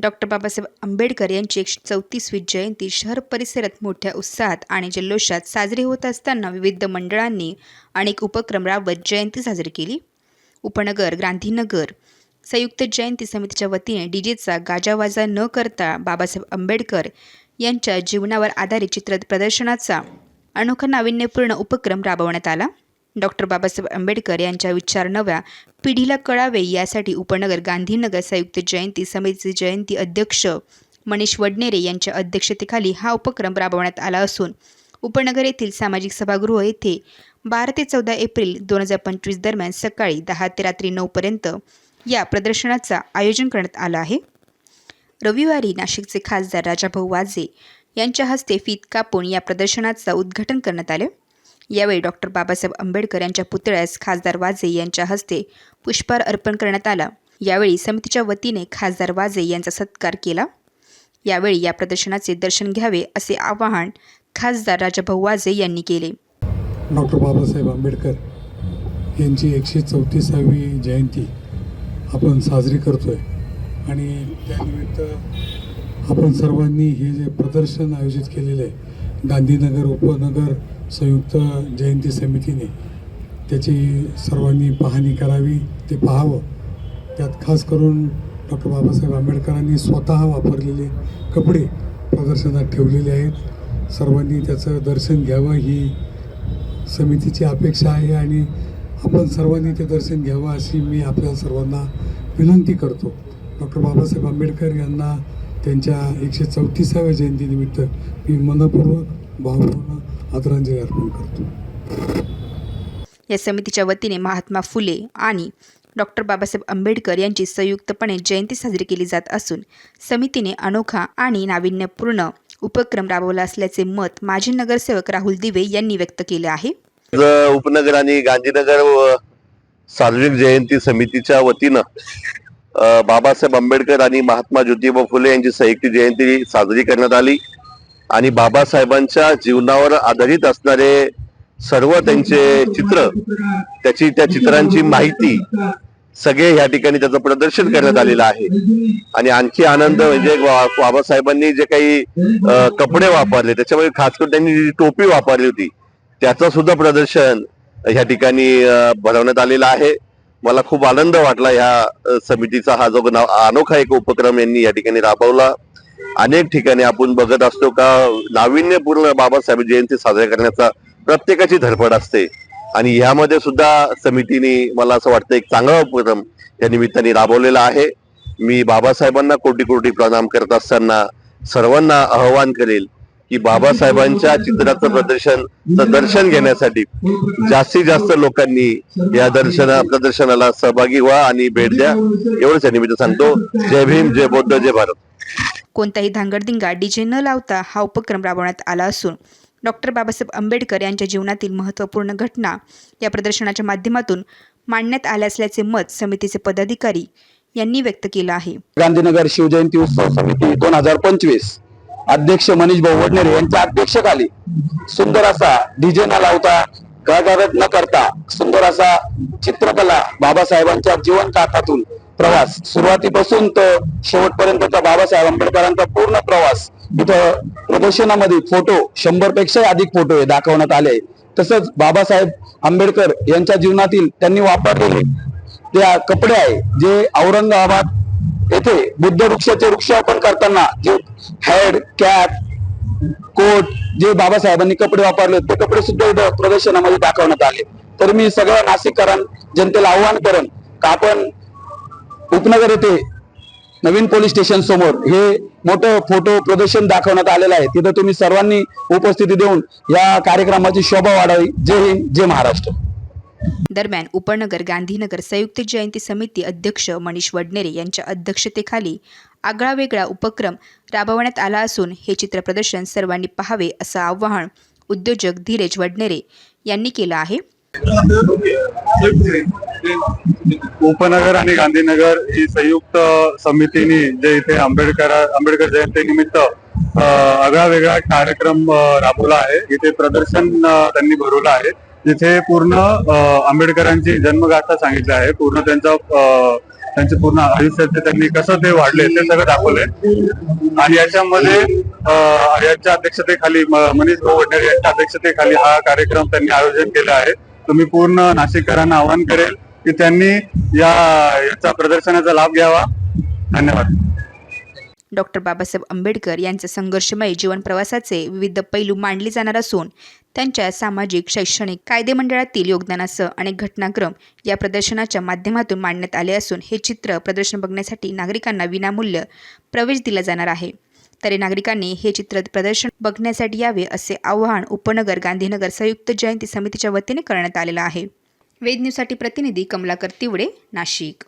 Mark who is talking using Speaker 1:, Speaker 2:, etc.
Speaker 1: Doctor Babasaheb Ambedkar यांची एकशे चौतीसवी जयंती शहर परिसरात मोठ्या उत्साहात आणि जल्लोषात साजरी होत असताना विविध मंडळांनी अनेक उपक्रम राबवत जयंती साजरी केली. उपनगर गांधीनगर संयुक्त जयंती समितीच्या वतीने डीजेचा गाजावाजा न करता बाबासाहेब आंबेडकर यांच्या जीवनावर आधारित चित्र प्रदर्शनाचा अनोखा नाविन्यपूर्ण उपक्रम राबवण्यात आला. डॉक्टर बाबासाहेब आंबेडकर यांच्या विचार नव्या पिढीला कळावे यासाठी उपनगर गांधीनगर संयुक्त जयंती समितीचे जयंती अध्यक्ष मनीष वडनेरे यांच्या अध्यक्षतेखाली हा उपक्रम राबवण्यात आला असून उपनगर येथील सामाजिक सभागृह येथे बारा ते चौदा एप्रिल दोन हजार पंचवीस दरम्यान सकाळी दहा ते रात्री नऊपर्यंत या प्रदर्शनाचं आयोजन करण्यात आलं आहे. रविवारी नाशिकचे खासदार राजाभाऊ वाजे यांच्या हस्ते फीत कापून या प्रदर्शनाचं उद्घाटन करण्यात आलं. यावेळी डॉक्टर बाबासाहेब आंबेडकर यांच्या पुतळ्यास खासदार वाजे यांच्या हस्ते पुष्पहार अर्पण करण्यात आला. यावेळी समितीच्या वतीने खासदार वाजे यांचा सत्कार केला. यावेळी या प्रदर्शनाचे दर्शन घ्यावे असे आवाहन खासदार राजाभाऊ वाजे यांनी केले.
Speaker 2: डॉक्टर बाबासाहेब आंबेडकर यांची एकशे चौतीसावी जयंती आपण साजरी करतोय. आणि त्यानिमित्त आपण सर्वांनी हे जे प्रदर्शन आयोजित केलेलं आहे गांधीनगर उपनगर संयुक्त जयंती समितीने त्याची सर्वांनी पाहणी करावी ते पाहावं. त्यात खास करून डॉक्टर बाबासाहेब आंबेडकरांनी स्वतः वापरलेले कपडे प्रदर्शनात ठेवलेले आहेत. सर्वांनी त्याचं दर्शन घ्यावं ही समितीची अपेक्षा आहे आणि आपण सर्वांनी ते दर्शन घ्यावं अशी मी आपल्या सर्वांना विनंती करतो. डॉक्टर बाबासाहेब आंबेडकर यांना त्यांच्या एकशे चौतीसाव्या जयंतीनिमित्त मी मनपूर्वक भावपूर्ण आदरांजली अर्पण करतो.
Speaker 1: या समितीच्या वतीने महात्मा फुले आणि डॉक्टर बाबासाहेब आंबेडकर यांची संयुक्तपणे जयंती साजरी केली जात असून समितीने अनोखा आणि नाविन्यपूर्ण उपक्रम राबवला असल्याचे मत माजी नगरसेवक राहुल दिवे यांनी व्यक्त केले आहे.
Speaker 3: उपनगर आणि गांधीनगर व सार्वजनिक जयंती समितीच्या वतीनं अ, बाबासाहेब आंबेडकर आणि महात्मा ज्योतिबा फुले यांची संयुक्त जयंती साजरी करण्यात आली. आणि बाबासाहेबांच्या जीवनावर आधारित असणारे सर्व त्यांचे चित्र त्याची त्या चित्रांची माहिती सगळे या ठिकाणी त्याचं प्रदर्शन करण्यात आलेलं आहे. आणि आणखी आनंद म्हणजे बाबासाहेबांनी जे काही कपडे वापरले त्याच्यामध्ये खास करून त्यांनी जी टोपी वापरली होती त्याचं सुद्धा प्रदर्शन ह्या ठिकाणी भरवण्यात आलेलं आहे. मला खूप आनंद वाटला ह्या समितीचा हा जो नाव- अनोखा एक उपक्रम यांनी या ठिकाणी राबवला. अनेक ठिकाणी आपण बघत असतो का नाविन्यपूर्ण बाबासाहेब जयंती साजरा करण्याचा प्रत्येकाची धडपड असते. आणि ह्यामध्ये सुद्धा समितीने मला असं वाटतं एक चांगला उपक्रम या निमित्ताने राबवलेला आहे. मी बाबासाहेबांना कोटी कोटी प्रणाम करत असताना सर्वांना आवाहन करेल की बाबासाहेबांच्या चित्राचं प्रदर्शन दर्शन घेण्यासाठी जास्तीत जास्त लोकांनी या दर्शना प्रदर्शनाला सहभागी व्हा आणि भेट द्या. एवढंच या निमित्त सांगतो. जय भीम जय बौद्ध जय भारत.
Speaker 1: कोणताही धांगडधिंगा डीजे न लावता हा उपक्रम राबवण्यात आला असून डॉक्टर बाबासाहेब आंबेडकर यांच्या जीवनातील महत्त्वपूर्ण घटना या प्रदर्शनाच्या माध्यमातून मांडण्यात आल्या असल्याचे मत समितीचे पदाधिकारी यांनी व्यक्त केलं आहे.
Speaker 4: गांधीनगर शिवजयंती उत्सव समिती दोन हजार पंचवीस अध्यक्ष मनीष भाऊ वडनेरे यांच्या अध्यक्षखाली सुंदर असा डीजे न लावता गळगागट न करता सुंदर असा चित्रकला बाबासाहेबांच्या जीवन काठातून प्रवास. सुरुवातीपासून तर शेवटपर्यंतचा बाबासाहेब आंबेडकरांचा पूर्ण प्रवास. इथं प्रदर्शनामध्ये फोटो शंभरपेक्षा अधिक फोटो हे दाखवण्यात आले. तसंच बाबासाहेब आंबेडकर यांच्या जीवनातील त्यांनी वापरलेले त्या कपडे आहे जे औरंगाबाद येथे बुद्ध वृक्षाचे वृक्षारोपण करताना जे हेड कॅप कोट जे बाबासाहेबांनी कपडे वापरले ते कपडे सुद्धा इथं प्रदर्शनामध्ये दाखवण्यात आले. तर मी सगळ्या नाशिककरां जनतेला आव्हान करेन का आपण उपनगर येथे नवीन पोलीस स्टेशन समोर हे मोठं फोटो प्रदर्शन दाखवण्यात आलेलं आहे. तिथं तुम्ही सर्वांनी उपस्थिती देऊन या कार्यक्रमाची शोभा वाढावी. जय हिंद जय महाराष्ट्र.
Speaker 1: दरम्यान उपनगर गांधीनगर संयुक्त जयंती समिती अध्यक्ष मनीष वडनेरे यांच्या अध्यक्षतेखाली आगळा वेगळा उपक्रम राबवण्यात आला असून हे चित्रप्रदर्शन सर्वांनी पाहावे असं आवाहन उद्योजक धीरज वडनेरे यांनी केलं आहे.
Speaker 5: उपनगर आणि गांधीनगर ही संयुक्त समितीने जे इथे आंबेडकर आंबेडकर जयंती निमित्त आगळा वेगळा कार्यक्रम राबवला आहे. इथे प्रदर्शन त्यांनी भरवलं आहे. जिथे पूर्ण आंबेडकरांची जन्मगाथा सांगितली आहे. पूर्ण त्यांचा त्यांचे पूर्ण आयुष्यात ते त्यांनी कसं ते वाढले ते सगळं दाखवलंय. आणि याच्यामध्ये याच्या अध्यक्षतेखाली मनीष भाऊ वडनेरे यांच्या अध्यक्षतेखाली हा कार्यक्रम त्यांनी आयोजन केला आहे. तुम्ही पूर्ण नाशिककरांना आवाहन करेल की त्यांनी या याचा प्रदर्शनाचा लाभ घ्यावा. धन्यवाद.
Speaker 1: डॉक्टर बाबासाहेब आंबेडकर यांच्या संघर्षमय जीवन प्रवासाचे विविध पैलू मांडले जाणार असून त्यांच्या सामाजिक शैक्षणिक कायदे मंडळातील योगदानासह अनेक घटनाक्रम या प्रदर्शनाच्या माध्यमातून मांडण्यात आले असून हे चित्र प्रदर्शन बघण्यासाठी नागरिकांना विनामूल्य प्रवेश दिला जाणार आहे. तरी नागरिकांनी हे चित्र प्रदर्शन बघण्यासाठी यावे असे आवाहन उपनगर गांधीनगर संयुक्त जयंती समितीच्या वतीने करण्यात आलेलं आहे. वेद न्यूजसाठी प्रतिनिधी कमलाकर तिवडे नाशिक.